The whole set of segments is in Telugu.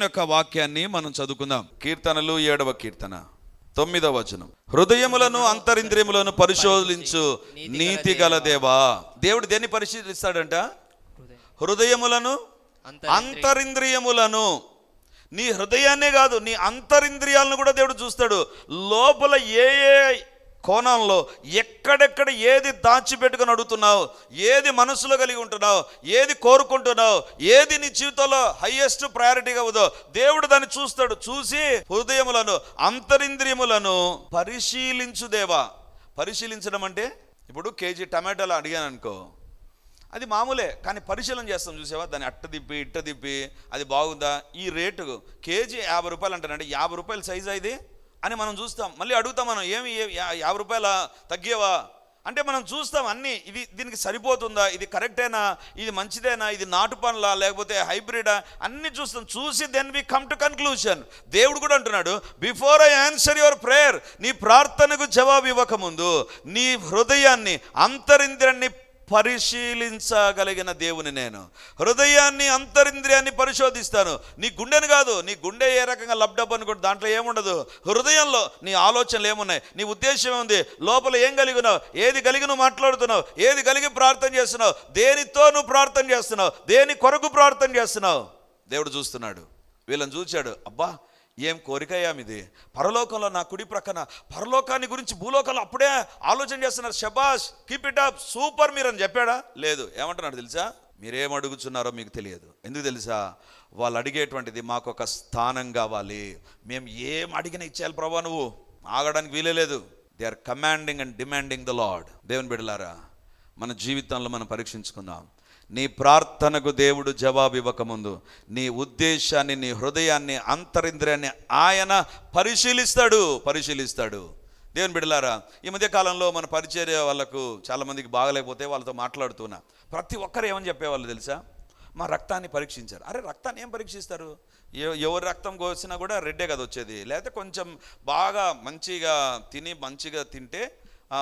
దేవుని యొక్క వాక్యాన్ని మనం చదువుకుందాం. కీర్తనలు ఏడవ కీర్తన తొమ్మిదవ వచనం. హృదయములను అంతరింద్రియములను పరిశోధించు నీతి గల దేవా. దేవుడు దేన్ని పరిశీలిస్తాడంట? హృదయములను అంతరింద్రియములను. నీ హృదయాన్నే కాదు నీ అంతరింద్రియాలను కూడా దేవుడు చూస్తాడు. లోపల ఏ ఏ కోణంలో ఎక్కడెక్కడ ఏది దాచిపెట్టుకుని అడుగుతున్నావు ఏది మనసులో కలిగి ఉంటున్నావు ఏది కోరుకుంటున్నావు ఏది నీ జీవితంలో హయ్యెస్ట్ ప్రయారిటీగా ఉందో దేవుడు దాన్ని చూస్తాడు. చూసి హృదయములను అంతరింద్రియములను పరిశీలించు దేవా. పరిశీలించడం అంటే ఇప్పుడు కేజీ టమాటాలు అడిగాను అనుకో. అది మామూలే కానీ పరిశీలన చేస్తాం చూసావా? దాన్ని అట్ట దిప్పి ఇట్ట దిప్పి అది బాగుందా? ఈ రేటు కేజీ యాభై రూపాయలు అంటానంటే యాభై రూపాయల సైజా ఇది? అని మనం చూస్తాం. మళ్ళీ అడుగుతాం మనం ఏమి యాభై రూపాయల తగ్గేవా? అంటే మనం చూస్తాం అన్నీ. ఇది దీనికి సరిపోతుందా? ఇది కరెక్టేనా? ఇది మంచిదేనా? ఇది నాటు పనులా లేకపోతే హైబ్రిడా? అన్నీ చూస్తాం. చూసి then we come to conclusion దేవుడు కూడా అంటున్నాడు before I answer your prayer నీ ప్రార్థనకు జవాబు ఇవ్వకముందు నీ హృదయాన్ని అంతరింద్రాన్ని పరిశీలించగలిగిన దేవుని నేను. హృదయాన్ని అంతరింద్రియాన్ని పరిశోధిస్తాను. నీ గుండెని కాదు నీ గుండె ఏ రకంగా లబ్డబ్ అనుకుంటే దాంట్లో ఏముండదు? హృదయంలో నీ ఆలోచనలు ఏమున్నాయి? నీ ఉద్దేశం ఉంది లోపల ఏం కలిగినావు? ఏది కలిగి నువ్వు మాట్లాడుతున్నావు? ఏది కలిగి ప్రార్థన చేస్తున్నావు? దేనితో నువ్వు ప్రార్థన చేస్తున్నావు? దేని కొరకు ప్రార్థన చేస్తున్నావు? దేవుడు చూస్తున్నాడు. వీళ్ళని చూశాడు అబ్బా ఏం కోరికయ్యా ఇది పరలోకంలో నా కుడి ప్రక్కన పరలోకాన్ని గురించి భూలోకంలో అప్పుడే ఆలోచన చేస్తున్నారు. షబాష్ కీప్ ఇట్ అప్ సూపర్ మీరు అని చెప్పాడా? లేదు. ఏమంటున్నాడు తెలుసా? మీరేం అడుగుతున్నారో మీకు తెలియదు. ఎందుకు తెలుసా? వాళ్ళు అడిగేటువంటిది మాకు ఒక స్థానం కావాలి. మేము ఏం అడిగినా ఇచ్చేయాలి ప్రభా నువ్వు. ఆగడానికి వీలే లేదు. They are commanding and demanding the lord దేవుని బిడలారా మన జీవితంలో మనం పరీక్షించుకుందాం. నీ ప్రార్థనకు దేవుడు జవాబు ఇవ్వకముందు నీ ఉద్దేశాన్ని నీ హృదయాన్ని అంతరింద్రియాన్ని ఆయన పరిశీలిస్తాడు పరిశీలిస్తాడు. దేవుని బిడలారా ఈ మధ్య కాలంలో మన పరిచర్య వాళ్ళకు చాలామందికి బాగలేకపోతే వాళ్ళతో మాట్లాడుతున్నా. ప్రతి ఒక్కరు ఏమని చెప్పేవాళ్ళు తెలుసా? మా రక్తాన్ని పరీక్షించారు. అరే రక్తాన్ని ఏం పరీక్షిస్తారు? ఎవరి రక్తం కోసినా కూడా రెడ్డే కదా వచ్చేది. లేకపోతే కొంచెం బాగా మంచిగా తిని మంచిగా తింటే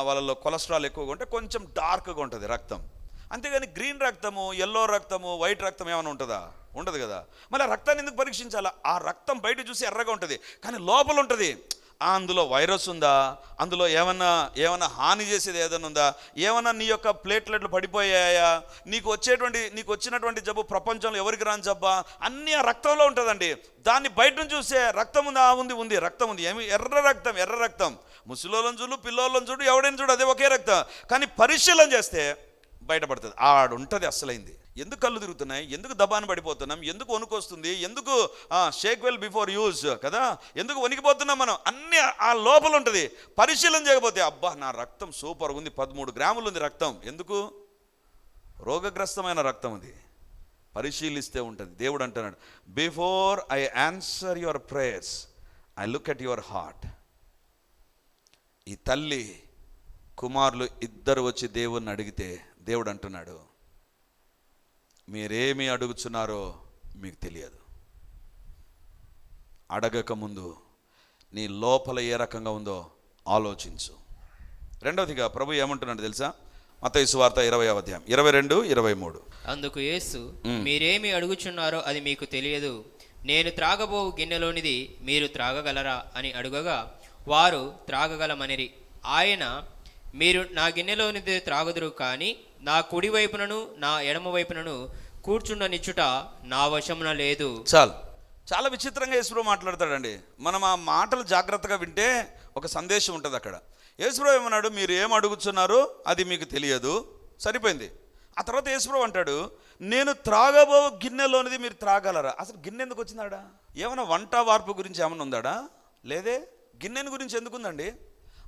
వాళ్ళలో కొలెస్ట్రాల్ ఎక్కువగా ఉంటే కొంచెం డార్క్గా ఉంటుంది రక్తం. అంతేగాని గ్రీన్ రక్తము ఎల్లో రక్తము వైట్ రక్తం ఏమైనా ఉంటుందా? ఉండదు కదా. మళ్ళీ ఆ రక్తాన్ని ఎందుకు పరీక్షించాలా? ఆ రక్తం బయట చూసి ఎర్రగా ఉంటుంది. కానీ లోపల ఉంటుంది. ఆ, అందులో వైరస్ ఉందా? అందులో ఏమన్నా ఏమన్నా హాని చేసేది ఏదైనా ఉందా? ఏమన్నా నీ యొక్క ప్లేట్లెట్లు పడిపోయాయా? నీకు వచ్చేటువంటి నీకు వచ్చినటువంటి జబ్బు ప్రపంచంలో ఎవరికి రాని జబ్బా? అన్నీ ఆ రక్తంలో ఉంటుందండి. దాన్ని బయట నుంచి చూస్తే రక్తం ఉంది? ఆ ఉంది ఉంది. రక్తం ఉంది. ఏమి? ఎర్ర రక్తం ఎర్ర రక్తం. ముసలోళ్ళని చూడు పిల్లోళ్ళని చూడు ఎవడైనా చూడు అదే ఒకే రక్తం. కానీ పరిశీలన చేస్తే బయటపడుతుంది. ఆడు ఉంటుంది అసలైంది ఎందుకు కళ్ళు తిరుగుతున్నాయి? ఎందుకు దబాన పడిపోతున్నాం? ఎందుకు వణుకొస్తుంది? ఎందుకు షేక్ వెల్ బిఫోర్ యూజ్ కదా? ఎందుకు వణికిపోతున్నాం మనం? అన్ని ఆ లోపల ఉంటుంది. పరిశీలన చేయకపోతే అబ్బా నా రక్తం సూపర్ ఉంది. పదమూడు గ్రాములు ఉంది రక్తం. ఎందుకు? రోగగ్రస్తమైన రక్తం అది. పరిశీలిస్తే ఉంటుంది. దేవుడు అంటున్నాడు before I answer your prayers I look at your heart ఈ తల్లి కుమారులు ఇద్దరు వచ్చి దేవుణ్ణి అడిగితే దేవుడు అంటున్నాడు మీరేమి అడుగుతున్నారో మీకు తెలియదు. అడగక ముందు నీ లోపల ఏ రకంగా ఉందో ఆలోచించు. రెండవదిగా ప్రభు ఏమంటున్నాడు తెలుసా? మత వార్త ఇరవై అధ్యాయం ఇరవై రెండు ఇరవై మూడు. అందుకు యేసు మీరేమి అడుగుచున్నారో అది మీకు తెలియదు. నేను త్రాగబో గిన్నెలోనిది మీరు త్రాగగలరా? అని అడుగగా వారు త్రాగగలమనిరి. ఆయన మీరు నా గిన్నెలోనిది త్రాగుదురు కానీ నా కుడి వైపునను నా ఎడమ వైపునను కూర్చుండనిచ్చుట నా వశమున లేదు. చాలు. చాలా విచిత్రంగా యేసుప్రభు మాట్లాడతాడండి. మనం ఆ మాటలు జాగ్రత్తగా వింటే ఒక సందేశం ఉంటుంది అక్కడ. యేసుప్రభు ఏమన్నాడు? మీరు ఏం అడుగుతున్నారో అది మీకు తెలియదు. సరిపోయింది. ఆ తర్వాత యేసుప్రభు అంటాడు నేను త్రాగబో గిన్నెలోనిది మీరు త్రాగలరా? అసలు గిన్నె ఎందుకు వచ్చిందాడా? ఏమైనా వంట వార్పు గురించి ఏమైనా ఉందాడా? లేదే? గిన్నెని గురించి ఎందుకుందండి?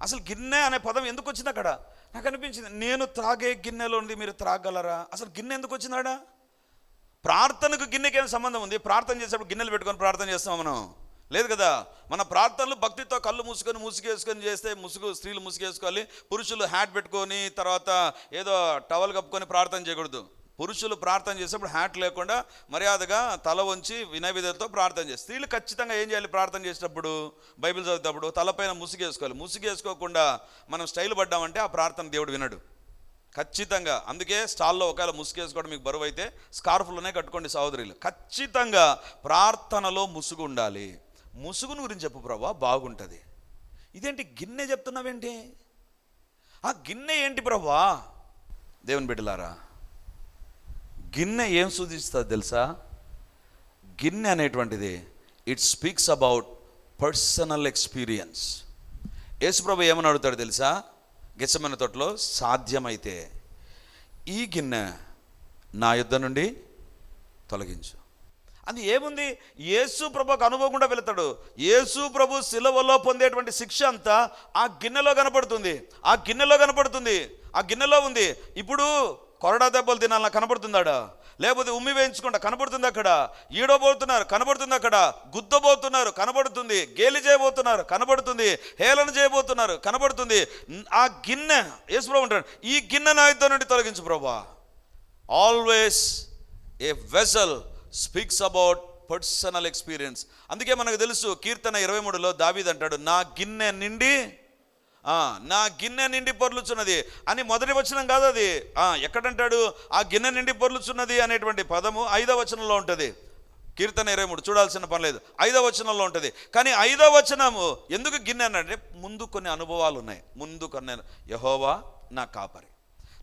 అసలు గిన్నె అనే పదం ఎందుకు వచ్చింది అక్కడ? నాకు అనిపించింది నేను త్రాగే గిన్నెలోనిది మీరు త్రాగలరా? అసలు గిన్నె ఎందుకు వచ్చిందాడా ప్రార్థనకు గిన్నెకి ఏం సంబంధం ఉంది? ప్రార్థన చేసేటప్పుడు గిన్నెలు పెట్టుకొని ప్రార్థన చేస్తాం మనం? లేదు కదా? మన ప్రార్థనలు భక్తితో కళ్ళు మూసుకొని ముసుగేసుకొని చేస్తే ముసుగు స్త్రీలు ముసుగేసుకోవాలి పురుషులు హ్యాట్ పెట్టుకొని తర్వాత ఏదో టవల్ కప్పుకొని ప్రార్థన చేయకూడదు. పురుషులు ప్రార్థన చేసేప్పుడు హ్యాట్ లేకుండా మర్యాదగా తల వంచి వినయ ప్రార్థన చేస్తారు. స్త్రీలు ఖచ్చితంగా ఏం చేయాలి? ప్రార్థన చేసేటప్పుడు బైబిల్ చదివేటప్పుడు తలపైన ముసుగేసుకోవాలి. ముసుగేసుకోకుండా మనం స్టైల్ పడ్డామంటే ఆ ప్రార్థన దేవుడు వినడు. ఖచ్చితంగా. అందుకే స్టాల్లో ఒకవేళ ముసుగేసుకోవడం మీకు బరువు అయితే స్కార్ఫ్లోనే కట్టుకోండి సహోదరులు. ఖచ్చితంగా ప్రార్థనలో ముసుగు ఉండాలి. ముసుగును గురించి చెప్పు ప్రభా బాగుంటుంది. ఇదేంటి గిన్నె చెప్తున్నావేంటి? ఆ గిన్నె ఏంటి ప్రభా? దేవుని బిడ్డలారా గిన్నె ఏం సూచిస్తుంది తెలుసా? గిన్నె అనేటువంటిది it speaks about personal experience యేసుప్రభు ఏమని అడుగుతాడు తెలుసా? గెచ్చమైన తోటలో సాధ్యమైతే ఈ గిన్నె నా యుద్ధ నుండి తొలగించు. అది ఏముంది? యేసు ప్రభుకు అనుభవకుండా వెళతాడు. యేసు ప్రభు శిలవలో పొందేటువంటి శిక్ష అంతా ఆ గిన్నెలో కనపడుతుంది. ఆ గిన్నెలో కనపడుతుంది. ఆ గిన్నెలో ఉంది. ఇప్పుడు కొరడా దెబ్బలు తినాలని కనబడుతుందాడా? లేకపోతే ఉమ్మి వేయించుకుంటా కనపడుతుంది అక్కడ? ఈడబోతున్నారు కనబడుతుంది అక్కడ. గుద్దబోతున్నారు కనబడుతుంది. గేలి చేయబోతున్నారు కనబడుతుంది. హేళన చేయబోతున్నారు కనబడుతుంది. ఆ గిన్నె యేసుప్రభు ఉంటాడు ఈ గిన్నె నాయుద్ధం నుండి తొలగించు ప్రభా. Always a vessel speaks about personal experience అందుకే మనకు తెలుసు కీర్తన ఇరవై మూడులో దావీద్ అంటాడు నా గిన్నె నిండి నా గిన్నె నిండి పొర్లుచున్నది అని మొదటి వచనం కాదు అది. ఎక్కడంటాడు? ఆ గిన్నె నిండి పొర్లుచున్నది అనేటువంటి పదము ఐదవ వచనంలో ఉంటుంది. కీర్తన ఇరవై మూడు చూడాల్సిన పని లేదు. ఐదవ వచనంలో ఉంటుంది. కానీ ఐదవ వచనము ఎందుకు గిన్నె అన్నాడంటే ముందు కొన్ని అనుభవాలు ఉన్నాయి. ముందు కొన్ని యహోవా నా కాపరి.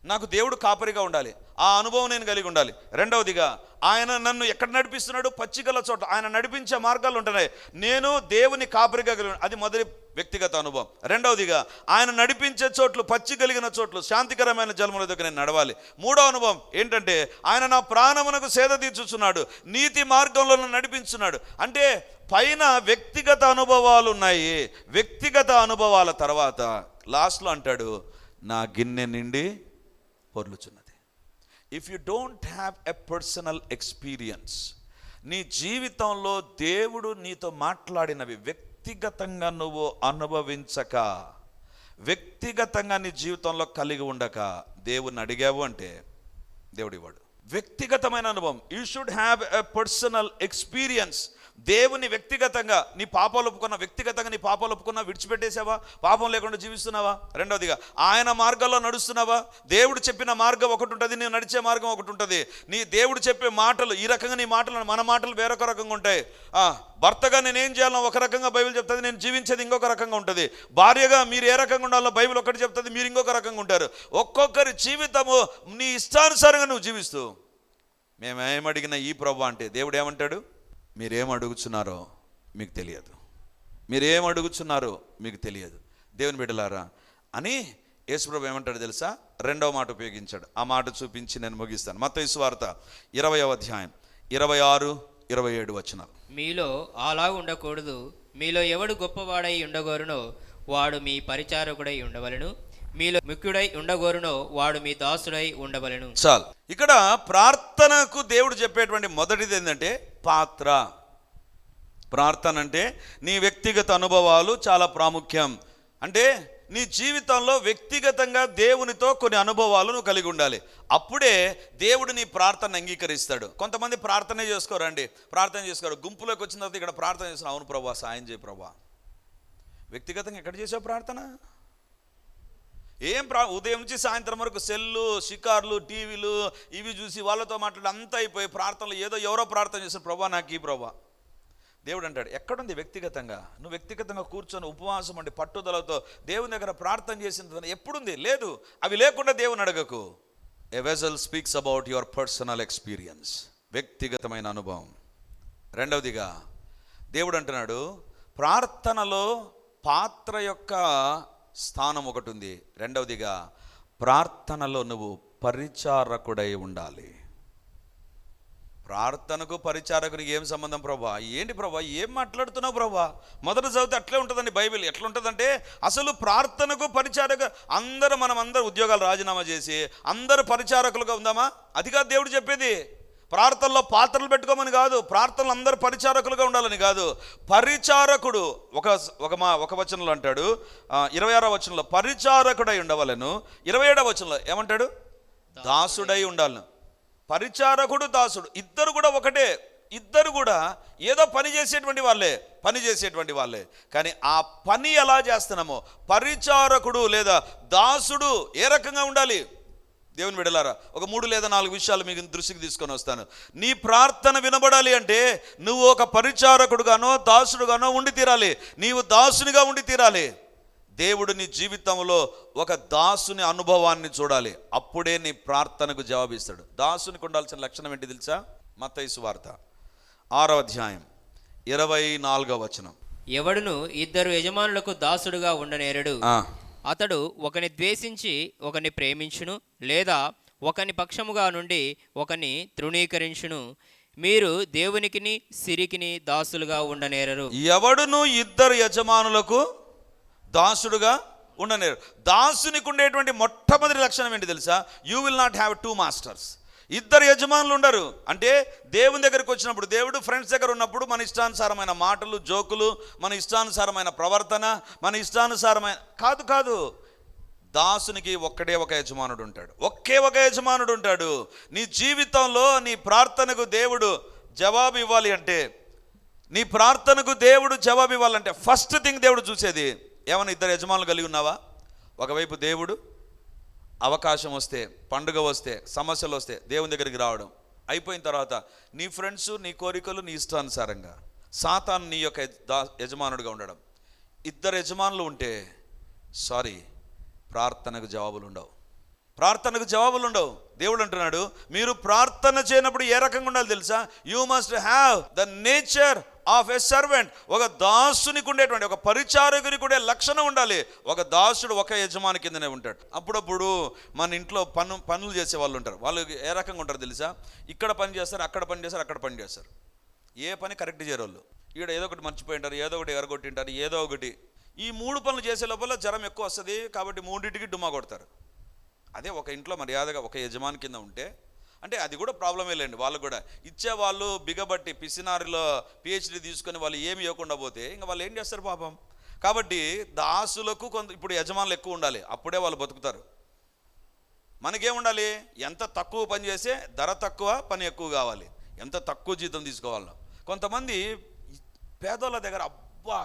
నాకు దేవుడు కాపరిగా ఉండాలి. ఆ అనుభవం నేను కలిగి ఉండాలి. రెండవదిగా ఆయన నన్ను ఎక్కడ నడిపిస్తున్నాడు పచ్చికల చోట ఆయన నడిపించే మార్గాలు ఉంటున్నాయి. నేను దేవుని కాపరిగా కలిగి అది మొదటి వ్యక్తిగత అనుభవం. రెండవదిగా ఆయన నడిపించే చోట్లు పచ్చి కలిగిన చోట్లు శాంతికరమైన జన్మల దగ్గర నేను నడవాలి. మూడో అనుభవం ఏంటంటే ఆయన నా ప్రాణమునకు సేద తీర్చుచున్నాడు నీతి మార్గంలో నడిపించున్నాడు. అంటే పైన వ్యక్తిగత అనుభవాలు ఉన్నాయి. వ్యక్తిగత అనుభవాల తర్వాత లాస్ట్లో అంటాడు నా గిన్నె నిండి పొర్లుచున్నది. If you don't have a personal experience నీ జీవితంలో దేవుడు నీతో మాట్లాడినవి వ్యక్తిగతంగా నువ్వు అనుభవించక వ్యక్తిగతంగా నీ జీవితంలో కలిగి ఉండక దేవుణ్ణి అడిగావు అంటే దేవుడివాడు వ్యక్తిగతమైన అనుభవం. You should have a personal experience దేవుని వ్యక్తిగతంగా నీ పాపాలు ఒప్పుకున్న వ్యక్తిగతంగా నీ పాపాలు ఒప్పుకున్నా విడిచిపెట్టేసావా? పాపం లేకుండా జీవిస్తున్నావా? రెండవదిగా ఆయన మార్గంలో నడుస్తున్నావా? దేవుడు చెప్పిన మార్గం ఒకటి ఉంటుంది నేను నడిచే మార్గం ఒకటి ఉంటుంది. నీ దేవుడు చెప్పే మాటలు ఈ రకంగా నీ మాటలు మన మాటలు వేరొక రకంగా ఉంటాయి. ఆ, భర్తగా నేనేం చేయాలో ఒక రకంగా బైబిల్ చెప్తుంది నేను జీవించేది ఇంకొక రకంగా ఉంటుంది. భార్యగా మీరు ఏ రకంగా ఉండాలో బైబిల్ ఒకటి చెప్తుంది మీరు ఇంకొక రకంగా ఉంటారు. ఒక్కొక్కరి జీవితము నీ ఇష్టానుసారంగా నువ్వు జీవిస్తూ. మేము ఏమడిగిన ఈ ప్రభు అంటే దేవుడు ఏమంటాడు? మీరేం అడుగుచున్నారో మీకు తెలియదు. మీరేం అడుగుచున్నారో మీకు తెలియదు. దేవుని బిడ్డలారా అని యేసుప్రభు ఏమంటాడు తెలుసా? రెండవ మాట ఉపయోగించాడు. ఆ మాట చూపించి నేను ముగిస్తాను. మత వార్త ఇరవయవ అధ్యాయం ఇరవై ఆరు ఇరవై ఏడు వచనాలు. మీలో అలా ఉండకూడదు. మీలో ఎవడు గొప్పవాడై ఉండగోరునో వాడు మీ పరిచారకుడై ఉండవలను. మీలో ముఖ్యుడై ఉండగోరునో వాడు మీ దాసుడై ఉండవలను. చాలు. ఇక్కడ ప్రార్థనకు దేవుడు చెప్పేటువంటి మొదటిది ఏంటంటే పాత్ర. ప్రార్థన అంటే నీ వ్యక్తిగత అనుభవాలు చాలా ప్రాముఖ్యం. అంటే నీ జీవితంలో వ్యక్తిగతంగా దేవునితో కొన్ని అనుభవాలు నువ్వు కలిగి ఉండాలి. అప్పుడే దేవుడు నీ ప్రార్థన అంగీకరిస్తాడు. కొంతమంది ప్రార్థనే చేసుకోరండి ప్రార్థన చేసుకోరు. గుంపులోకి వచ్చిన తర్వాత ఇక్కడ ప్రార్థన చేసిన అవును ప్రభా సాయం చేయి ప్రభా. వ్యక్తిగతంగా ఎక్కడ చేసావు ప్రార్థన? ఏం ప్రా ఉదయం నుంచి సాయంత్రం వరకు సెల్లు షికార్లు టీవీలు ఇవి చూసి వాళ్ళతో మాట్లాడి అంతా అయిపోయి ప్రార్థనలు ఏదో ఎవరో ప్రార్థన చేసిన ప్రభా నాకు ఈ ప్రభా. దేవుడు అంటాడు ఎక్కడుంది వ్యక్తిగతంగా? నువ్వు వ్యక్తిగతంగా కూర్చొని ఉపవాసం అండి పట్టుదలతో దేవుని దగ్గర ప్రార్థన చేసిన ఎప్పుడుంది? లేదు అవి లేకుండా దేవుని అడగకు. A vessel speaks about your personal experience వ్యక్తిగతమైన అనుభవం. రెండవదిగా దేవుడు అంటున్నాడు ప్రార్థనలో పాత్ర యొక్క స్థానం ఒకటి ఉంది. రెండవదిగా ప్రార్థనలో నువ్వు పరిచారకుడై ఉండాలి. ప్రార్థనకు పరిచారకునికి ఏం సంబంధం ప్రభా? ఏంటి ప్రభా? ఏం మాట్లాడుతున్నావు ప్రభా? మొదట చదివితే అట్లే ఉంటుందండి బైబిల్. ఎట్లా ఉంటుందంటే అసలు ప్రార్థనకు పరిచారక అందరూ మనం అందరు ఉద్యోగాలు రాజీనామా చేసి అందరు పరిచారకులుగా ఉందామా? అది కాదు దేవుడు చెప్పేది. ప్రార్థనలో పాత్రలు పెట్టుకోమని కాదు ప్రార్థనలు అందరు పరిచారకులుగా ఉండాలని కాదు. పరిచారకుడు ఒక ఒక మా ఒక వచనంలో అంటాడు ఇరవై ఆరో వచనంలో పరిచారకుడై ఉండవలను. ఇరవై ఏడవ వచనంలో ఏమంటాడు? దాసుడై ఉండాలను. పరిచారకుడు దాసుడు ఇద్దరు కూడా ఒకటే. ఇద్దరు కూడా ఏదో పని చేసేటువంటి వాళ్ళే పని చేసేటువంటి వాళ్ళే. కానీ ఆ పని ఎలా చేస్తున్నామో పరిచారకుడు లేదా దాసుడు ఏ రకంగా ఉండాలి? దేవుని విడలారా ఒక మూడు లేదా నాలుగు విషయాలు మీకు దృష్టికి తీసుకొని వస్తాను. నీ ప్రార్థన వినబడాలి అంటే నువ్వు ఒక పరిచారకుడుగానో దాసుడుగానో ఉండి తీరాలి. నీవు దాసునిగా ఉండి తీరాలి. దేవుడు నీ జీవితంలో ఒక దాసుని అనుభవాన్ని చూడాలి. అప్పుడే నీ ప్రార్థనకు జవాబిస్తాడు. దాసునికి ఉండాల్సిన లక్షణం ఏంటి తెలుసా? మత్తయి వార్త. ఆరో అధ్యాయం ఇరవై నాలుగో వచనం. ఎవడును ఇద్దరు యజమానులకు దాసుడుగా ఉండనేరడు. అతడు ఒకని ద్వేషించి ఒకని ప్రేమించును లేదా ఒకని పక్షముగా నుండి ఒకని తృణీకరించును. మీరు దేవునికిని సిరికిని దాసులుగా ఉండనేరరు. ఎవడును ఇద్దరు యజమానులకు దాసుడుగా ఉండనేరు. దాసునికి ఉండేటువంటి మొట్టమొదటి లక్షణం ఏంటి తెలుసా? You will not have two masters ఇద్దరు యజమానులు ఉండరు. అంటే దేవుని దగ్గరికి వచ్చినప్పుడు దేవుడు ఫ్రెండ్స్ దగ్గర ఉన్నప్పుడు మన ఇష్టానుసారమైన మాటలు జోకులు మన ఇష్టానుసారమైన ప్రవర్తన మన ఇష్టానుసారమైన కాదు కాదు. దాసునికి ఒక్కడే ఒక యజమానుడు ఉంటాడు. ఒకే ఒక యజమానుడు ఉంటాడు. నీ జీవితంలో నీ ప్రార్థనకు దేవుడు జవాబు ఇవ్వాలి అంటే నీ ప్రార్థనకు దేవుడు జవాబు ఇవ్వాలంటే ఫస్ట్ థింగ్ దేవుడు చూసేది ఏమైనా ఇద్దరు యజమానులు కలిగి ఉన్నావా? ఒకవైపు దేవుడు అవకాశం వస్తే పండుగ వస్తే సమస్యలు వస్తే దేవుని దగ్గరికి రావడం. అయిపోయిన తర్వాత నీ ఫ్రెండ్స్ నీ కోరికలు నీ ఇష్టానుసారంగా సాతాను నీ యొక్క దా- యజమానుడిగా ఉండడం. ఇద్దరు యజమానులు ఉంటే సారీ ప్రార్థనకు జవాబులు ఉండవు. ప్రార్థనకు జవాబులు ఉండవు. దేవుడు అంటున్నాడు మీరు ప్రార్థన చేయనప్పుడు ఏ రకంగా ఉండాలి తెలుసా? You must have the nature of a servant. ఒక దాసునికి ఉండేటువంటి ఒక పరిచారకునికి ఉండే లక్షణం ఉండాలి. ఒక దాసుడు ఒక యజమాని కిందనే ఉంటాడు. అప్పుడప్పుడు మన ఇంట్లో పను పనులు చేసే వాళ్ళు ఉంటారు. వాళ్ళు ఏ రకంగా ఉంటారు తెలుసా? ఇక్కడ పని చేస్తారు అక్కడ పని చేస్తారు అక్కడ పని చేస్తారు. ఏ పని కరెక్ట్ చేయరు వాళ్ళు ఇక్కడ ఏదో ఒకటి మర్చిపోయింటారు ఏదో ఒకటి ఎరగొట్టింటారు ఏదో ఒకటి. ఈ మూడు పనులు చేసే లోపల జ్వరం ఎక్కువ వస్తుంది కాబట్టి మూడింటికి డుమా కొడతారు. అదే ఒక ఇంట్లో మర్యాదగా ఒక యజమాని కింద ఉంటే అంటే అది కూడా ప్రాబ్లమే లేండి. వాళ్ళు కూడా ఇచ్చేవాళ్ళు బిగబట్టి పిసినారిలో పిహెచ్డి తీసుకొని వాళ్ళు ఏమి ఇవ్వకుండా పోతే ఇంకా వాళ్ళు ఏం చేస్తారు పాపం? కాబట్టి దాసులకు కొంత ఇప్పుడు యజమానులు ఎక్కువ ఉండాలి. అప్పుడే వాళ్ళు బతుకుతారు. మనకేముండాలి ఎంత తక్కువ పని చేస్తే ధర తక్కువ పని ఎక్కువ కావాలి. ఎంత తక్కువ జీతం తీసుకోవాలనో. కొంతమంది పేదోళ్ళ దగ్గర అబ్బా!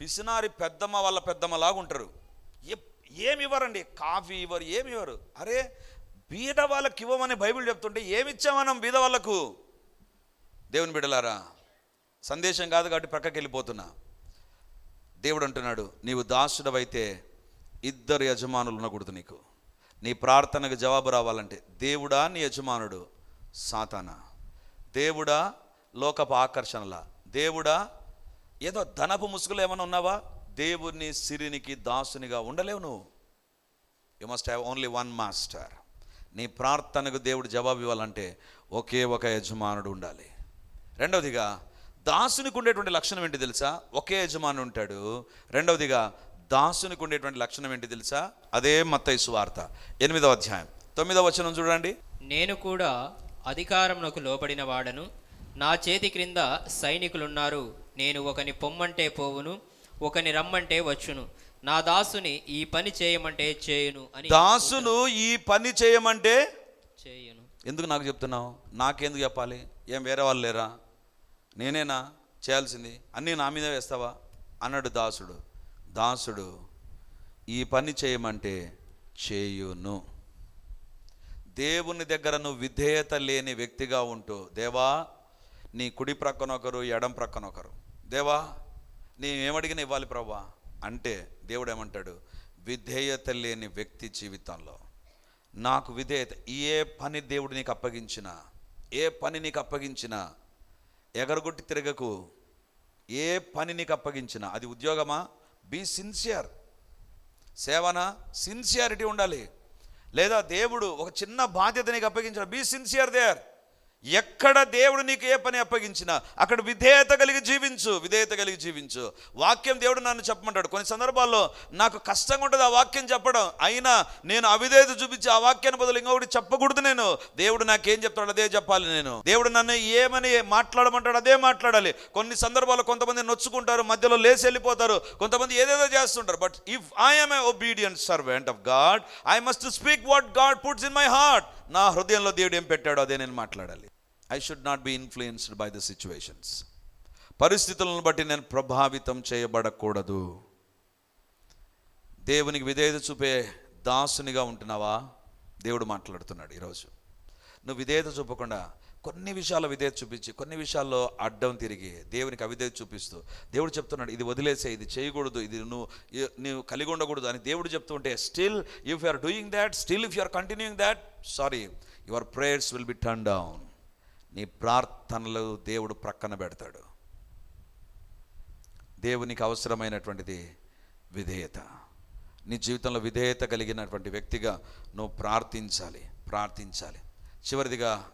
పిసినారి పెద్దమ్మ వాళ్ళ పెద్దమ్మ లాగా ఉంటారు ఏమి ఇవ్వరండి? కాఫీ ఇవ్వరు ఏమి ఇవ్వరు. అరే బీద వాళ్ళకి ఇవ్వమని బైబిల్ చెప్తుంటే ఏమిచ్చా మనం బీద వాళ్ళకు దేవుని బిడలారా సందేశం కాదు కాబట్టి ప్రక్కకి వెళ్ళిపోతున్నా. దేవుడు అంటున్నాడు నీవు దాసుడవైతే ఇద్దరు యజమానులు ఉండకూడదు నీకు. నీ ప్రార్థనకు జవాబు రావాలంటే దేవుడా నీ యజమానుడు సాతానా. దేవుడా లోకపు ఆకర్షణల. దేవుడా ఏదో ధనపు ముసుగులు ఏమైనా ఉన్నావా? దేవుని సిరినికి దాసునిగా ఉండలేవు నువ్వు. You must have only one master నీ ప్రార్థనకు దేవుడు జవాబు ఇవ్వాలంటే ఒకే ఒక యజమానుడు ఉండాలి. రెండవదిగా దాసునికి ఉండేటువంటి లక్షణం ఏంటి తెలుసా? ఒకే యజమాని ఉంటాడు. రెండవదిగా దాసునికి ఉండేటువంటి లక్షణం ఏంటి తెలుసా? అదే మత్తైసు వార్త. ఎనిమిదవ అధ్యాయం. తొమ్మిదవ వచనం చూడండి. నేను కూడా అధికారంలోకి లోబడిన వాడను. నా చేతి క్రింద సైనికులున్నారు. నేను ఒకని పొమ్మంటే పోవును ఒకని రమ్మంటే వచ్చును. నా దాసుని ఈ పని చేయమంటే చేయును అని దాసును ఈ పని చేయమంటే చేయును. ఎందుకు నాకు చెప్తున్నావు? నాకెందుకు చెప్పాలి? ఏం వేరే వాళ్ళు లేరా? నేనేనా? చేయాల్సింది అన్నీ నా మీద వేస్తావా? అన్నాడు దాసుడు. దాసుడు ఈ పని చేయమంటే చేయును. దేవుని దగ్గర నువ్వు విధేయత లేని వ్యక్తిగా ఉంటూ దేవా నీ కుడి ప్రక్కన ఒకరు ఎడం ప్రక్కన ఒకరు. దేవా నేనేమడిగిన ఇవ్వాలి ప్రభా అంటే దేవుడు ఏమంటాడు విధేయత లేని వ్యక్తి జీవితంలో. నాకు విధేయత ఏ పని దేవుడు నీకు అప్పగించినా ఏ పని నీకు అప్పగించినా ఎగరగొట్టి తిరగకు. ఏ పని నీకు అప్పగించినా అది ఉద్యోగమా? బీ సిన్సియర్ సేవన? సిన్సియారిటీ ఉండాలి. లేదా దేవుడు ఒక చిన్న బాధ్యత నీకు అప్పగించిన బీ సిన్సియర్ దేర్ ఎక్కడ దేవుడు నీకు ఏ పని అప్పగించినా అక్కడ విధేయత కలిగి జీవించు విధేయత కలిగి జీవించు. వాక్యం దేవుడు నన్ను చెప్పమంటాడు. కొన్ని సందర్భాల్లో నాకు కష్టంగా ఉంటుంది ఆ వాక్యం చెప్పడం. అయినా నేను అవిధేయత చూపించి ఆ వాక్యాన్ని బదులు ఇంకొకటి చెప్పకూడదు నేను. దేవుడు నాకేం చెప్తాడు అదే చెప్పాలి నేను. దేవుడు నన్ను ఏమని మాట్లాడమంటాడు అదే మాట్లాడాలి. కొన్ని సందర్భాల్లో కొంతమంది నొచ్చుకుంటారు మధ్యలో లేచి వెళ్ళిపోతారు. కొంతమంది ఏదేదో చేస్తుంటారు. But if I'm a obedient servant of God I must speak what God puts in my heart నా హృదయంలో దేవుడు ఏం పెట్టాడో అదే నేను మాట్లాడాలి. I should not be influenced by the situations పరిస్థితులను బట్టి నేను ప్రభావితం చేయబడకూడదు. దేవునికి విధేయత చూపే దాసునిగా ఉంటున్నావా? దేవుడు మాట్లాడుతున్నాడు ఈరోజు. నువ్వు విధేయత చూపకుండా కొన్ని విషయాల్లో విధేయత చూపించి కొన్ని విషయాల్లో అడ్డం తిరిగి దేవునికి అవిధేయత చూపిస్తూ దేవుడు చెప్తున్నాడు ఇది వదిలేసే ఇది చేయకూడదు ఇది నువ్వు నువ్వు కలిగి ఉండకూడదు అని దేవుడు చెప్తుంటే still if you are doing that still if you are continuing that sorry your prayers will be turn down నీ ప్రార్థనలు దేవుడు ప్రక్కన పెడతాడు. దేవునికి అవసరమైనటువంటిది విధేయత. నీ జీవితంలో విధేయత కలిగినటువంటి వ్యక్తిగా నువ్వు ప్రార్థించాలి ప్రార్థించాలి. చివరిదిగా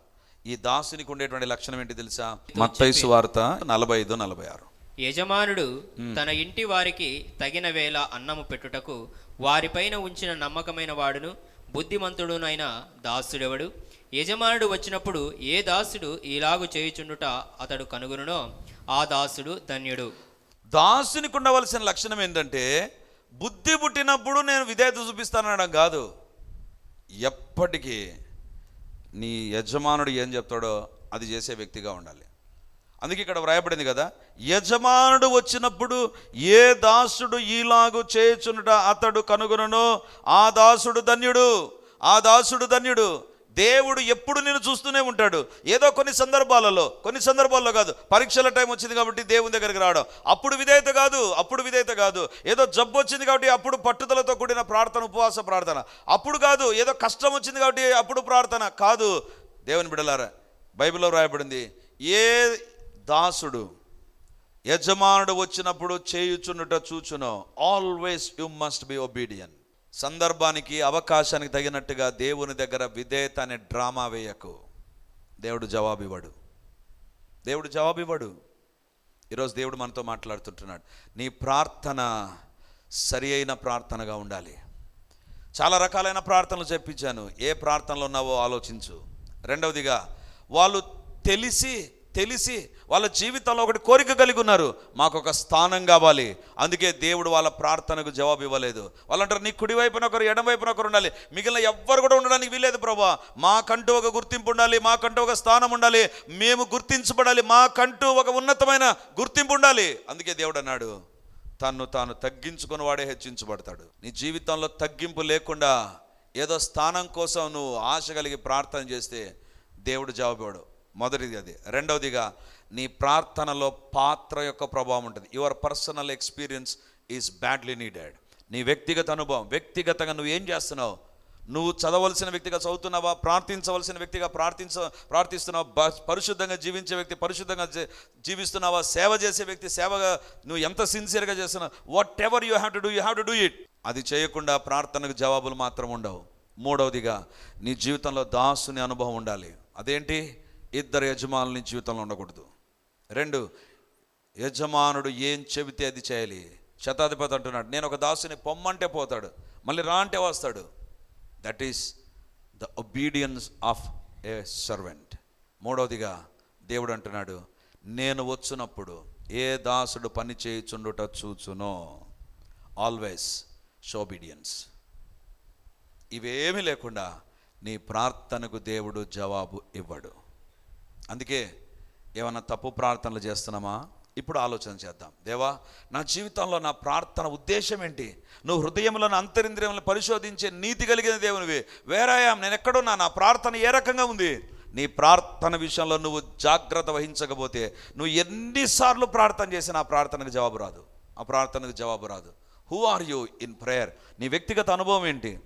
ఈ దాసునికి ఉండేటువంటి లక్షణం ఏంటి తెలుసా? మత్తైసు వార్త నలభై ఐదు నలభై ఆరు యజమానుడు తన ఇంటి వారికి తగిన వేళ అన్నము పెట్టుటకు వారిపైన ఉంచిన నమ్మకమైన వాడును బుద్ధిమంతుడునైన దాసుడెవడు? యజమానుడు వచ్చినప్పుడు ఏ దాసుడు ఇలాగు చేయుచుండుట అతడు కనుగొనునో ఆ దాసుడు ధన్యుడు. దాసునికి ఉండవలసిన లక్షణం ఏంటంటే బుద్ధి పుట్టినప్పుడు నేను విధేయత చూపిస్తానడం కాదు. ఎప్పటికీ నీ యజమానుడు ఏం చెప్తాడో అది చేసే వ్యక్తిగా ఉండాలి. అందుకే ఇక్కడ వ్రాయబడింది కదా యజమానుడు వచ్చినప్పుడు ఏ దాసుడు ఈలాగు చేయుచునుట అతడు కనుగొనను ఆ దాసుడు ధన్యుడు ఆ దాసుడు ధన్యుడు. దేవుడు ఎప్పుడు నేను చూస్తూనే ఉంటాడు. ఏదో కొన్ని సందర్భాలలో కొన్ని సందర్భాల్లో కాదు పరీక్షల టైం వచ్చింది కాబట్టి దేవుని దగ్గరికి రావడం. అప్పుడు విధేయత కాదు అప్పుడు విధేయత కాదు. ఏదో జబ్బు వచ్చింది కాబట్టి అప్పుడు పట్టుదలతో కూడిన ప్రార్థన ఉపవాస ప్రార్థన. అప్పుడు కాదు ఏదో కష్టం వచ్చింది కాబట్టి అప్పుడు ప్రార్థన. కాదు దేవుని బిడలారా బైబిల్లో రాయబడింది ఏ దాసుడు యజమానుడు వచ్చినప్పుడు చేయుచున్నట చూచునో. Always you must be obedient సందర్భానికి అవకాశానికి తగినట్టుగా దేవుని దగ్గర విధేయత అనే డ్రామా వేయకు. దేవుడు జవాబు ఇవ్వడు దేవుడు జవాబివ్వడు. ఈరోజు దేవుడు మనతో మాట్లాడుతుంటున్నాడు. నీ ప్రార్థన సరి అయిన ప్రార్థనగా ఉండాలి. చాలా రకాలైన ప్రార్థనలు చెప్పించాను. ఏ ప్రార్థనలో ఉన్నావో ఆలోచించు. రెండవదిగా వాళ్ళు తెలిసి తెలిసి వాళ్ళ జీవితంలో ఒకటి కోరిక కలిగి ఉన్నారు. మాకు ఒక స్థానం కావాలి. అందుకే దేవుడు వాళ్ళ ప్రార్థనకు జవాబు ఇవ్వలేదు. వాళ్ళు అంటారు నీ కుడి వైపున ఒకరు ఎడం వైపున ఒకరు ఉండాలి. మిగిలిన ఎవ్వరు కూడా ఉండడానికి వీలేదు ప్రభా. మాకంటూ ఒక గుర్తింపు ఉండాలి మాకంటూ ఒక స్థానం ఉండాలి. మేము గుర్తించబడాలి మాకంటూ ఒక ఉన్నతమైన గుర్తింపు ఉండాలి. అందుకే దేవుడు అన్నాడు తన్ను తాను తగ్గించుకుని వాడే హెచ్చించబడతాడు. నీ జీవితంలో తగ్గింపు లేకుండా ఏదో స్థానం కోసం నువ్వు ఆశ కలిగి ప్రార్థన చేస్తే దేవుడు జవాబువాడు మొదటిది అది. రెండవదిగా నీ ప్రార్థనలో పాత్ర యొక్క ప్రభావం ఉంటుంది. Your personal experience is badly needed నీ వ్యక్తిగత అనుభవం వ్యక్తిగతంగా నువ్వు ఏం చేస్తున్నావు? నువ్వు చదవలసిన వ్యక్తిగా చదువుతున్నావా? ప్రార్థించవలసిన వ్యక్తిగా ప్రార్థించ ప్రార్థిస్తున్నావా? పరిశుద్ధంగా జీవించే వ్యక్తి పరిశుద్ధంగా జీవిస్తున్నావా? సేవ చేసే వ్యక్తి సేవగా నువ్వు ఎంత సిన్సియర్గా చేస్తున్నావు? Whatever you have to do you have to do it అది చేయకుండా ప్రార్థనకు జవాబులు మాత్రం ఉండవు. మూడవదిగా నీ జీవితంలో దాసుని అనుభవం ఉండాలి. అదేంటి? ఇద్దరు యజమానుల జీవితంలో ఉండకూడదు. రెండు యజమానుడు ఏం చెబితే అది చేయాలి. శతాధిపతి అంటున్నాడు నేను ఒక దాసుని పొమ్మంటే పోతాడు మళ్ళీ రా అంటే వస్తాడు. That is the obedience of a servant మూడవదిగా దేవుడు అంటున్నాడు నేను వచ్చినప్పుడు ఏ దాసుడు పని చేయుచుండుట చూచునో ఆల్వేస్ షోబీడియన్స్ ఇవేమీ లేకుండా నీ ప్రార్థనకు దేవుడు జవాబు ఇవ్వడు. అందుకే ఏమన్నా తప్పు ప్రార్థనలు చేస్తున్నామా? ఇప్పుడు ఆలోచన చేద్దాం. దేవా నా జీవితంలో నా ప్రార్థన ఉద్దేశం ఏంటి? నువ్వు హృదయంలో నా అంతరింద్రియములను పరిశోధించే నీతి కలిగిన దేవునివి. వేరాయాం నేను ఎక్కడున్నా? నా ప్రార్థన ఏ రకంగా ఉంది? నీ ప్రార్థన విషయంలో నువ్వు జాగ్రత్త వహించకపోతే నువ్వు ఎన్నిసార్లు ప్రార్థన చేసినా ఆ ప్రార్థనకు జవాబు రాదు. ఆ ప్రార్థనకు జవాబు రాదు. Who are you in prayer నీ వ్యక్తిగత అనుభవం ఏంటి?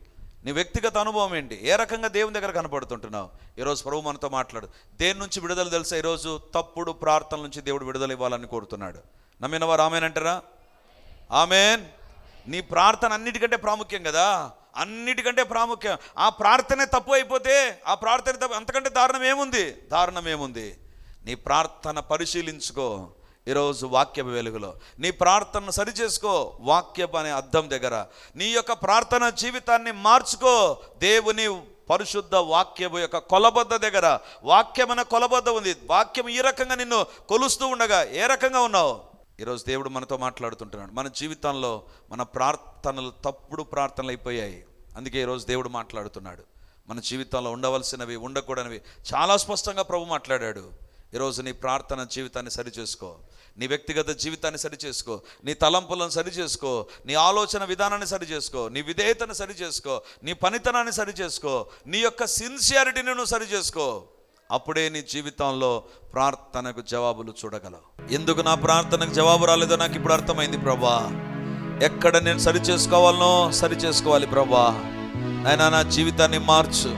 నీ వ్యక్తిగత అనుభవం ఏంటి? ఏ రకంగా దేవుని దగ్గర కనపడుతుంటున్నావు? ఈరోజు ప్రభు మనతో మాట్లాడు. దేని నుంచి విడుదల తెలుసా ఈరోజు? తప్పుడు ప్రార్థనల నుంచి దేవుడు విడుదల ఇవ్వాలని కోరుతున్నాడు. నమ్మిన వారు ఆమెనంటారా ఆమెన్. నీ ప్రార్థన అన్నిటికంటే ప్రాముఖ్యం కదా? అన్నిటికంటే ప్రాముఖ్యం. ఆ ప్రార్థనే తప్పు అయిపోతే ఆ ప్రార్థన తప్పు అంతకంటే దారుణం ఏముంది? దారుణం ఏముంది? నీ ప్రార్థన పరిశీలించుకో. ఈరోజు వాక్యపు వెలుగులో. నీ ప్రార్థనను సరిచేసుకో వాక్యపు అనే అర్థం దగ్గర. నీ యొక్క ప్రార్థన జీవితాన్ని మార్చుకో దేవుని పరిశుద్ధ వాక్యము యొక్క కొలబద్ద దగ్గర. వాక్యమైన కొలబద్ద ఉంది. వాక్యం ఈ రకంగా నిన్ను కొలుస్తూ ఉండగా ఏ రకంగా ఉన్నావు? ఈరోజు దేవుడు మనతో మాట్లాడుతుంటున్నాడు. మన జీవితంలో మన ప్రార్థనలు తప్పుడు ప్రార్థనలు అయిపోయాయి. అందుకే ఈరోజు దేవుడు మాట్లాడుతున్నాడు. మన జీవితంలో ఉండవలసినవి ఉండకూడనివి చాలా స్పష్టంగా ప్రభు మాట్లాడాడు. ఈరోజు నీ ప్రార్థన జీవితాన్ని సరిచేసుకో. నీ వ్యక్తిగత జీవితాన్ని సరిచేసుకో. నీ తలంపులను సరిచేసుకో. నీ ఆలోచన విధానాన్ని సరిచేసుకో. నీ విధేయతను సరిచేసుకో. నీ పనితనాన్ని సరిచేసుకో. నీ యొక్క సిన్సియారిటీని నువ్వు సరిచేసుకో. అప్పుడే నీ జీవితంలో ప్రార్థనకు జవాబులు చూడగలవు. ఎందుకు నా ప్రార్థనకు జవాబు రాలేదో నాకు ఇప్పుడు అర్థమైంది ప్రభా. ఎక్కడ నేను సరి చేసుకోవాలనో సరి చేసుకోవాలి ప్రభా. నాయన నా జీవితాన్ని మార్చు.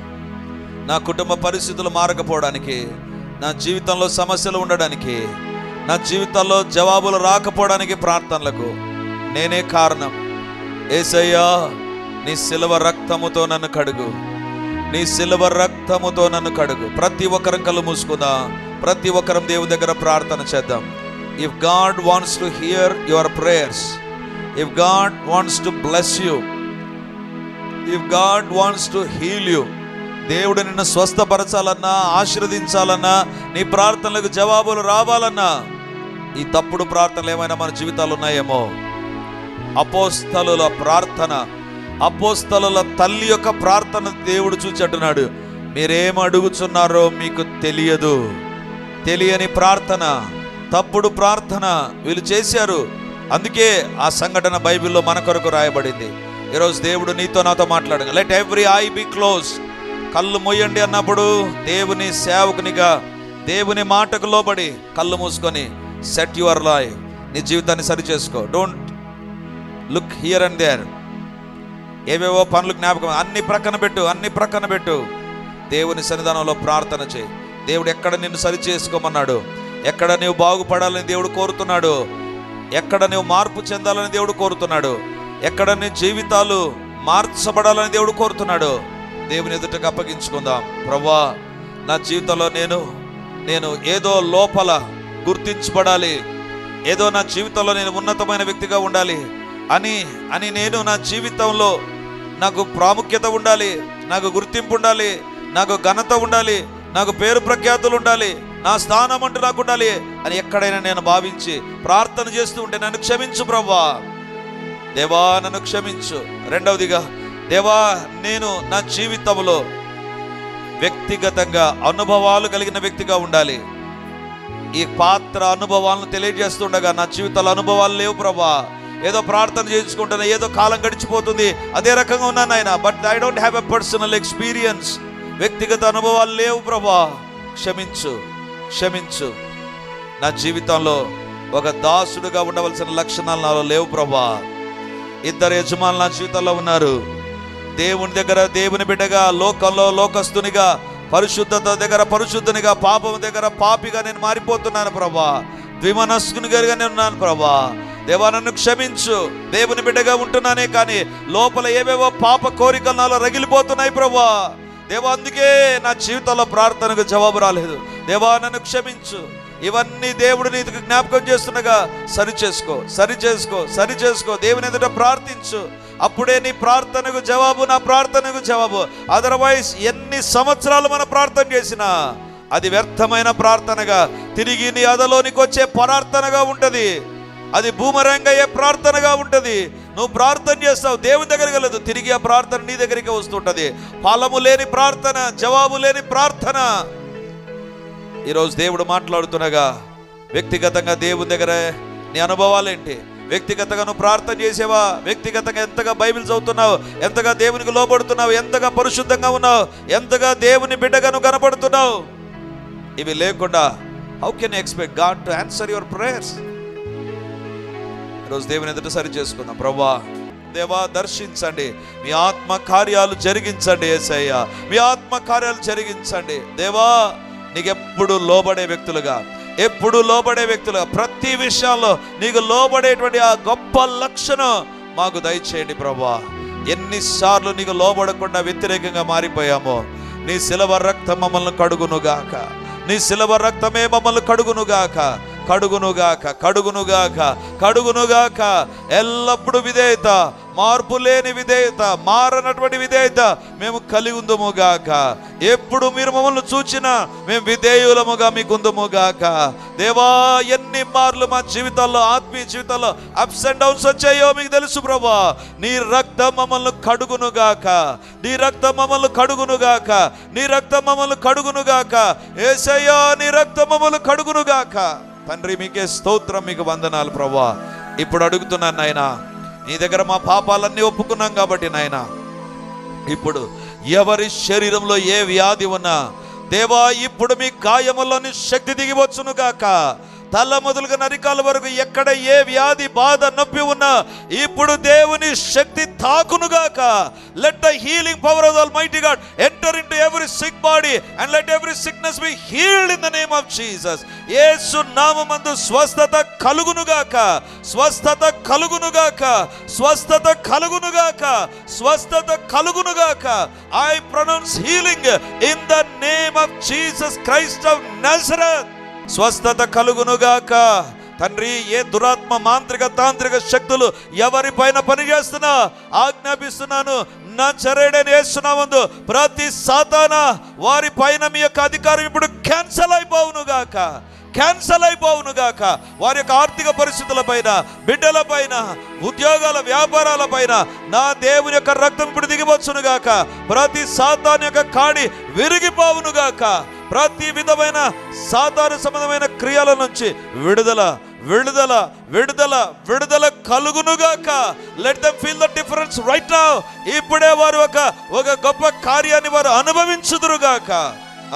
నా కుటుంబ పరిస్థితులు మారకపోవడానికి నా జీవితంలో సమస్యలు ఉండడానికి నా జీవితంలో జవాబులు రాకపోవడానికి ప్రార్థనలకు నేనే కారణం. ఏసయ్యా నీ సిల్వ రక్తముతో నన్ను కడుగు. నీ సిలువ రక్తముతో నన్ను కడుగు. ప్రతి ఒక్కరం కళ్ళు మూసుకుందా. ప్రతి ఒక్కరం దేవుని దగ్గర ప్రార్థన చేద్దాం. If God wants to hear your prayers if God wants to bless you if God wants to heal you దేవుడు నిన్ను స్వస్థపరచాలన్నా ఆశీర్వదించాలన్నా నీ ప్రార్థనలకు జవాబులు రావాలన్నా ఈ తప్పుడు ప్రార్థనలు ఏమైనా మన జీవితాలు ఉన్నాయేమో? అపోస్తలుల ప్రార్థన అపోస్తలుల తల్లి యొక్క ప్రార్థన దేవుడు చూచి అంటున్నాడు మీరేం అడుగుచున్నారో మీకు తెలియదు. తెలియని ప్రార్థన తప్పుడు ప్రార్థన వీళ్ళు చేశారు. అందుకే ఆ సంఘటన బైబిల్లో మన కొరకు రాయబడింది. ఈరోజు దేవుడు నీతో నాతో మాట్లాడు let every eye be close కళ్ళు మొయ్యండి అన్నప్పుడు దేవుని సేవకునిగా దేవుని మాటకు లోబడి కళ్ళు మూసుకొని సెట్ యువర్ లైఫ్ నీ జీవితాన్ని సరి చేసుకో. Don't look here and there ఏవేవో పనులు జ్ఞాపకం అన్ని ప్రక్కన పెట్టు అన్ని ప్రక్కన పెట్టు. దేవుని సన్నిధానంలో ప్రార్థన చేయి. దేవుడు ఎక్కడ నిన్ను సరి చేసుకోమన్నాడు? ఎక్కడ నీవు బాగుపడాలని దేవుడు కోరుతున్నాడు? ఎక్కడ నీవు మార్పు చెందాలని దేవుడు కోరుతున్నాడు? ఎక్కడ నీ జీవితాలు మార్చబడాలని దేవుడు కోరుతున్నాడు? దేవుని ఎదుటకు అప్పగించుకుందాం. ప్రభా నా జీవితంలో నేను నేను ఏదో లోపల గుర్తించబడాలి. ఏదో నా జీవితంలో నేను ఉన్నతమైన వ్యక్తిగా ఉండాలి. అని అని నేను నా జీవితంలో నాకు ప్రాముఖ్యత ఉండాలి నాకు గుర్తింపు ఉండాలి నాకు ఘనత ఉండాలి నాకు పేరు ప్రఖ్యాతులు ఉండాలి నా స్థానం అంటూ నాకు ఉండాలి అని ఎక్కడైనా నేను భావించి ప్రార్థన చేస్తూ ఉంటే నన్ను క్షమించు ప్రభా దేవా నన్ను క్షమించు. రెండవదిగా దేవా నేను నా జీవితంలో వ్యక్తిగతంగా అనుభవాలు కలిగిన వ్యక్తిగా ఉండాలి. ఈ పాత్ర అనుభవాలను తెలియజేస్తుండగా నా జీవితాల అనుభవాలు లేవు ప్రభా. ఏదో ప్రార్థన చేయించుకుంటున్నా ఏదో కాలం గడిచిపోతుంది అదే రకంగా ఉన్నాను ఆయన but I don't have a personal experience వ్యక్తిగత అనుభవాలు లేవు ప్రభా. క్షమించు క్షమించు. నా జీవితంలో ఒక దాసుడుగా ఉండవలసిన లక్షణాలు నాలో లేవు ప్రభా. ఇద్దరు యజమానులు నా జీవితంలో ఉన్నారు. దేవుని దగ్గర దేవుని బిడ్డగా లోకంలో లోకస్తునిగా పరిశుద్ధత దగ్గర పరిశుద్ధునిగా పాపం దగ్గర పాపిగా నేను మారిపోతున్నాను ప్రభా. ద్విమనస్కునిగా నేను ఉన్నాను ప్రభా. దేవా నన్ను క్షమించు. దేవుని బిడ్డగా ఉంటున్నానే కానీ లోపల ఏవేవో పాప కోరికలు నాలో రగిలిపోతున్నాయి ప్రభా. దేవా అందుకే నా జీవితంలో ప్రార్థనకు జవాబు రాలేదు. దేవా నన్ను క్షమించు. ఇవన్నీ దేవుడు నీకు జ్ఞాపకం చేస్తుండగా సరి చేసుకో సరి చేసుకో సరి చేసుకో దేవుని ఎదుట ప్రార్థించు. అప్పుడే నీ ప్రార్థనకు జవాబు నా ప్రార్థనకు జవాబు. అదర్వైజ్ ఎన్ని సంవత్సరాలు మనం ప్రార్థన చేసినా అది వ్యర్థమైన ప్రార్థనగా తిరిగి నీ అదలోనికి వచ్చే ప్రార్థనగా ఉంటుంది. అది భూమరంగయ్యే ప్రార్థనగా ఉంటుంది. నువ్వు ప్రార్థన చేస్తావు దేవుని దగ్గర వెళ్ళదు. తిరిగి ఆ ప్రార్థన నీ దగ్గరికి వస్తుంటది. ఫలము లేని ప్రార్థన జవాబు లేని ప్రార్థన. ఈరోజు దేవుడు మాట్లాడుతుండగా వ్యక్తిగతంగా దేవుని దగ్గర నీ అనుభవాలేంటి? వ్యక్తిగతంగా నువ్వు ప్రార్థన చేసేవా? వ్యక్తిగతంగా ఎంతగా బైబిల్ చదువుతున్నావు? ఎంతగా దేవునికి లోబడుతున్నావు? ఎంతగా పరిశుద్ధంగా ఉన్నావు? ఎంతగా దేవుని బిడ్డగా నువ్వు కనపడుతున్నావు? ఇవి లేకుండా how can expect God to answer your prayers ఈరోజు దేవుని ఎదుట సరి చేసుకుందాం. ప్రభా దేవా దర్శించండి. మీ ఆత్మ కార్యాలు జరిగించండి ఏసయ్య. మీ ఆత్మ కార్యాలు జరిగించండి. దేవా నీకెప్పుడు లోబడే వ్యక్తులుగా. ఎప్పుడు లోబడే వ్యక్తులు ప్రతి విషయాల్లో నీకు లోబడేటువంటి ఆ గొప్ప లక్షణం మాకు దయచేయండి ప్రభా. ఎన్నిసార్లు నీకు లోబడకుండా వ్యతిరేకంగా మారిపోయామో నీ శిలవ రక్తం మమ్మల్ని కడుగునుగాక. నీ శిలవ రక్తమే మమ్మల్ని కడుగునుగాక. కడుగునుగాక కడుగునుగాక కడుగునుగాక. ఎల్లప్పుడూ విధేయత మార్పు లేని విధేయత మారనటువంటి విధేయత మేము కలిగి ఉందముగాక ఎప్పుడు మీరు మమ్మల్ని చూచినా మేము విధేయులముగా మీకు ఉందముగాక దేవా ఎన్ని మార్లు మా జీవితాల్లో ఆత్మీయ జీవితాల్లో అప్స్ అండ్ డౌన్స్ వచ్చాయో మీకు తెలుసు ప్రభా. నీ రక్తం మమ్మల్ని కడుగునుగాక నీ రక్తం మమ్మల్ని కడుగునుగాక నీ రక్తం మమ్మల్ని కడుగునుగాక ఏసయ్యా నీ రక్తం మమ్మల్ని కడుగునుగాక తండ్రి మీకే స్తోత్రం మీకు వందనాలు ప్రభా. ఇప్పుడు అడుగుతున్నాను నాయనా నీ దగ్గర మా పాపాలన్నీ ఒప్పుకున్నాం కాబట్టి నాయనా. ఇప్పుడు ఎవరి శరీరంలో ఏ వ్యాధి ఉన్నా దేవా ఇప్పుడు మీ కాయములోని శక్తి దిగివచ్చును గాక. తల మొదలుగా నరికాల వరకు ఎక్కడ ఏ వ్యాధి బాధ నొప్పి ఉన్నా ఇప్పుడు దేవుని శక్తి తాకునుగాక. Let the healing power of almighty God enter into every sick body and let every sickness be healed in the name of Jesus Yesu నామందు స్వస్థత కలుగునుగాక స్వస్థత కలుగునుగాక స్వస్థత కలుగునుగాక స్వస్థత కలుగునుగాక I pronounce healing in the name of Jesus Christ of Nazareth స్వస్థత కలుగునుగాక. తండ్రి ఏ దురాత్మ మాంత్రిక తాంత్రిక శక్తులు ఎవరిపైన పనిచేస్తున్నా ఆజ్ఞాపిస్తున్నాను నా చరేడని వేస్తున్నామందు ప్రతి సాతాన వారి పైన మీ యొక్క అధికారం ఇప్పుడు క్యాన్సల్ అయిపోవునుగాక. క్యాన్సల్ అయిపోవును గాక వారి యొక్క ఆర్థిక పరిస్థితుల పైన బిడ్డల పైన ఉద్యోగాల వ్యాపారాలపైన నా దేవుని యొక్క రక్తం ఇప్పుడు దిగివచ్చును గాక ప్రతి సాతాన్ యొక్క కాడి విరిగిపోవును గాక ప్రతి విధమైన సాధారణ సంబంధమైన క్రియల నుంచి విడుదల విడుదల విడుదల విడుదల కలుగునుగాక. Let them feel the difference right now ఇప్పుడే వారు ఒక ఒక గొప్ప కార్యాన్ని వారు అనుభవించుదురుగాక.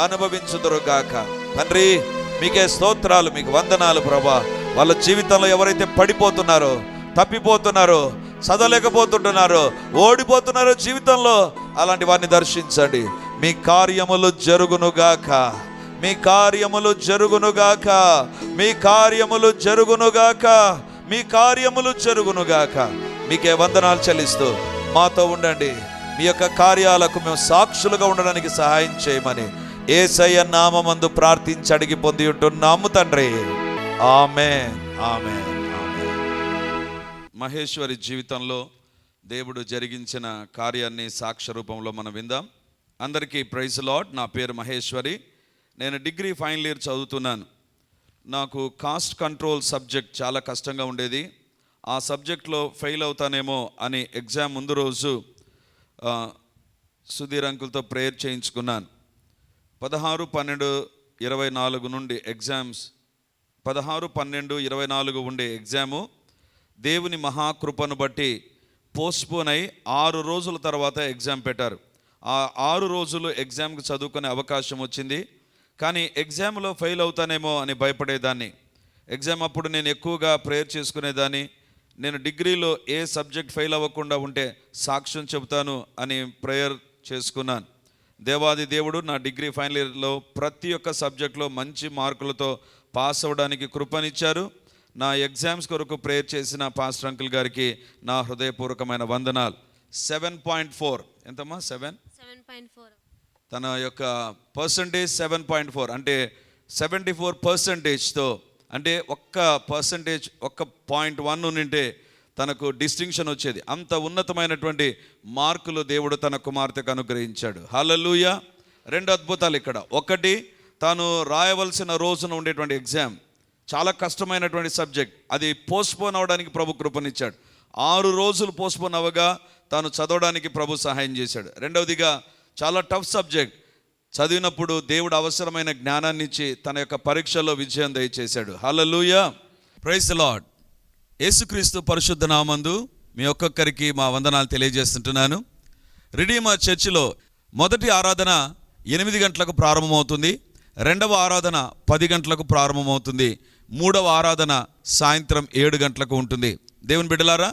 అనుభవించుదురుగాక. తండ్రి మీకే స్తోత్రాలు మీకు వందనాలు ప్రభా. వాళ్ళ జీవితంలో ఎవరైతే పడిపోతున్నారో తప్పిపోతున్నారో చదవలేకపోతుంటున్నారో ఓడిపోతున్నారో జీవితంలో అలాంటి వారిని దర్శించండి. మీ కార్యములు జరుగునుగాక. మీ కార్యములు జరుగునుగాక. మీ కార్యములు జరుగునుగాక. మీ కార్యములు జరుగునుగాక. మీకే వందనాలు చెల్లిస్తూ మాతో ఉండండి. మీ యొక్క కార్యాలకు మేము సాక్షులుగా ఉండడానికి సహాయం చేయమని ఏసయ్య నామమందు ప్రార్థించి అడిగి పొంది ఉంటున్నాము తండ్రి. ఆమె ఆమె మహేశ్వరి జీవితంలో దేవుడు జరిగించిన కార్యాన్ని సాక్ష్య రూపంలో మనం విందాం. అందరికీ ప్రైజ్ లాడ్ నా పేరు మహేశ్వరి. నేను డిగ్రీ ఫైనల్ ఇయర్ చదువుతున్నాను. నాకు కాస్ట్ కంట్రోల్ సబ్జెక్ట్ చాలా కష్టంగా ఉండేది. ఆ సబ్జెక్ట్లో ఫెయిల్ అవుతానేమో అని ఎగ్జామ్ ముందు రోజు సుధీర్ అంకుల్తో ప్రేయర్ చేయించుకున్నాను. పదహారు పన్నెండు ఇరవై నాలుగు నుండి ఎగ్జామ్స్ పదహారు పన్నెండు ఇరవై నాలుగు ఉండే ఎగ్జాము దేవుని మహాకృపను బట్టి పోస్ట్పోన్ అయి ఆరు రోజుల తర్వాత ఎగ్జామ్ పెట్టారు. ఆ ఆరు రోజులు ఎగ్జామ్కి చదువుకునే అవకాశం వచ్చింది. కానీ ఎగ్జామ్లో ఫెయిల్ అవుతానేమో అని భయపడేదాన్ని. ఎగ్జామ్ అప్పుడు నేను ఎక్కువగా ప్రేయర్ చేసుకునేదాన్ని. నేను డిగ్రీలో ఏ సబ్జెక్ట్ ఫెయిల్ అవ్వకుండా ఉంటే సాక్ష్యం చెబుతాను అని ప్రేయర్ చేసుకున్నాను. దేవాది దేవుడు నా డిగ్రీ ఫైనల్ ఇయర్లో ప్రతి ఒక్క సబ్జెక్ట్లో మంచి మార్కులతో పాస్ అవ్వడానికి కృపనిచ్చారు. నా ఎగ్జామ్స్ కొరకు ప్రేయర్ చేసిన పాస్టర్ అంకుల్ గారికి నా హృదయపూర్వకమైన వందనాలు. సెవెన్ పాయింట్ ఫోర్ ఎంతమ్మా? సెవెన్ సెవెన్ పాయింట్ ఫోర్ తన యొక్క పర్సంటేజ్ సెవెన్ పాయింట్ ఫోర్ అంటే సెవెంటీ ఫోర్ పర్సంటేజ్తో అంటే ఒక్క పర్సంటేజ్ ఒక్క పాయింట్ వన్ ఉంటే తనకు డిస్టింక్షన్ వచ్చేది. అంత ఉన్నతమైనటువంటి మార్కులు దేవుడు తన కుమార్తెకు అనుగ్రహించాడు. హల్లెలూయ రెండు అద్భుతాలు ఇక్కడ. ఒకటి తాను రాయవలసిన రోజున ఉండేటువంటి ఎగ్జామ్ చాలా కష్టమైనటువంటి సబ్జెక్ట్ అది పోస్ట్పోన్ అవడానికి ప్రభు కృపనిచ్చాడు. ఆరు రోజులు పోస్ట్పోన్ అవ్వగా తాను చదవడానికి ప్రభు సహాయం చేశాడు. రెండవదిగా చాలా టఫ్ సబ్జెక్ట్ చదివినప్పుడు దేవుడు అవసరమైన జ్ఞానాన్ని ఇచ్చి తన యొక్క పరీక్షలో విజయం దయచేశాడు. హల్లెలూయ ప్రైజ్ లాడ్ యేసుక్రీస్తు పరిశుద్ధ నామందు మీ ఒక్కొక్కరికి మా వందనాలు తెలియజేస్తుంటున్నాను. రిడీమర్ చర్చిలో మొదటి ఆరాధన ఎనిమిది గంటలకు ప్రారంభమవుతుంది. రెండవ ఆరాధన పది గంటలకు ప్రారంభమవుతుంది. మూడవ ఆరాధన సాయంత్రం ఏడు గంటలకు ఉంటుంది. దేవుని బిడ్డలారా